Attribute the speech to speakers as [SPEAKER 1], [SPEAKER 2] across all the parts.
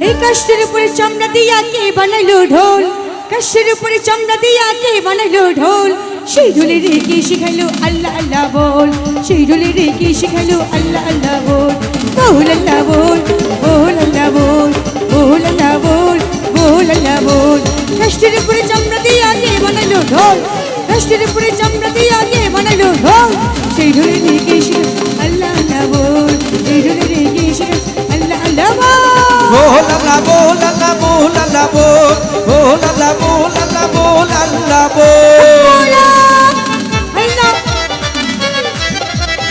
[SPEAKER 1] এই কাষ্টের উপরে চামড়া দিয়া কে বানাইলো ঢোল? কাষ্টের উপরে চামড়া দিয়া কে বানাইলো ঢোল? সেই ঢোলে রেখে শিখাইলো? আল্লাহ আল্লাহ বল। সেই ঢোলে রেখে শিখাইলো? আল্লাহ আল্লাহ বল। বহুল আল্লাহ বল। বহুল আল্লাহ বল। বহুল আল্লাহ বল। বহুল আল্লাহ বল। কাষ্টের উপরে চামড়া দিয়া কে বানাইলো ঢোল? কাষ্টের উপরে চামড়া দিয়া কে বানাইলো ঢোল? সেই ঢোলে রেখে শিখাইলো? বল
[SPEAKER 2] বোলাল্লা বোলাল্লা বোলাল্লা বোল বোলাল্লা বোলাল্লা বোলাল্লা বোল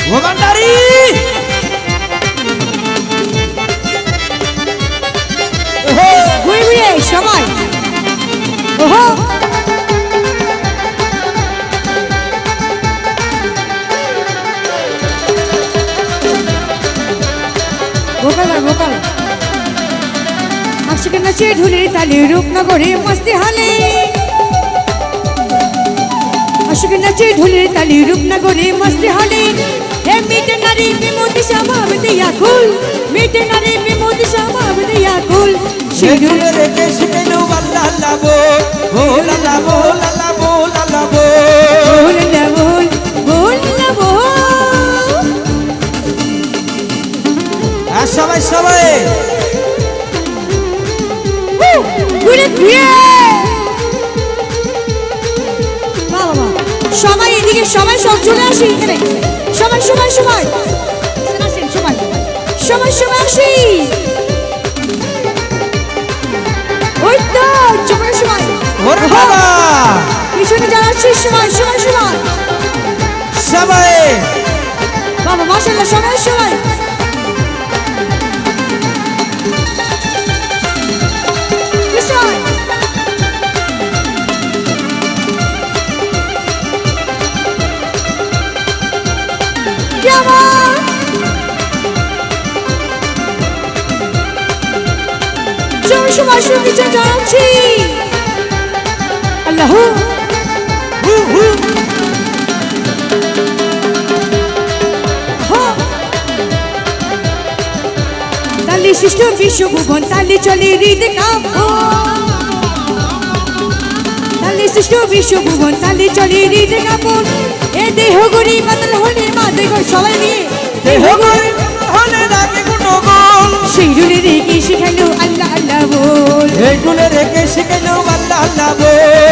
[SPEAKER 2] ও ভান্ডারি ওহো,
[SPEAKER 1] ঘুরে ঘুরে সবাই ওহো ভোকাল আর ভোকাল আশিকে নাচে ঢুলির তালে রূপনগরে মস্তি হালে। আশিকে নাচে ঢুলির তালে রূপনগরে মস্তি হালে। হে মিটে নারী বিমোদি স্বভাব দিয়া কুল মিটে নারী বিমোদি স্বভাব দিয়া কুল।
[SPEAKER 2] সেগুলো রেখে শিখাইলো আল্লাহ বোল বল
[SPEAKER 1] না বল বল না
[SPEAKER 2] আর সবাই সবাই।
[SPEAKER 1] সবাই এদিকে সবাই সব চলে আসি এখানে। সবাই সবাই সবাই। আসেন, সবাই সবাই। সবাই আসি। ওই তো চলে সবাই। পিছনে যারা আছিস সবাই সবাই সবাই।
[SPEAKER 2] সবাই!
[SPEAKER 1] বাবা মাসাল্লাহ সবাই সবাই।
[SPEAKER 2] হু হু
[SPEAKER 1] তালি সৃষ্ট বিশ্বভুবন তালি চলে হৃদ কাব্য তালি সৃষ্ট বিশ্বভুবন চলে হৃদ কাপন এ দেহ গড়ি হলে
[SPEAKER 2] নাকি কোনো গোল
[SPEAKER 1] সেই রুলে রেখে শিখাইলো আল্লাহ আল্লাহ বল।
[SPEAKER 2] এই রেখে শিখাইলো আল্লাহ আল্লাহ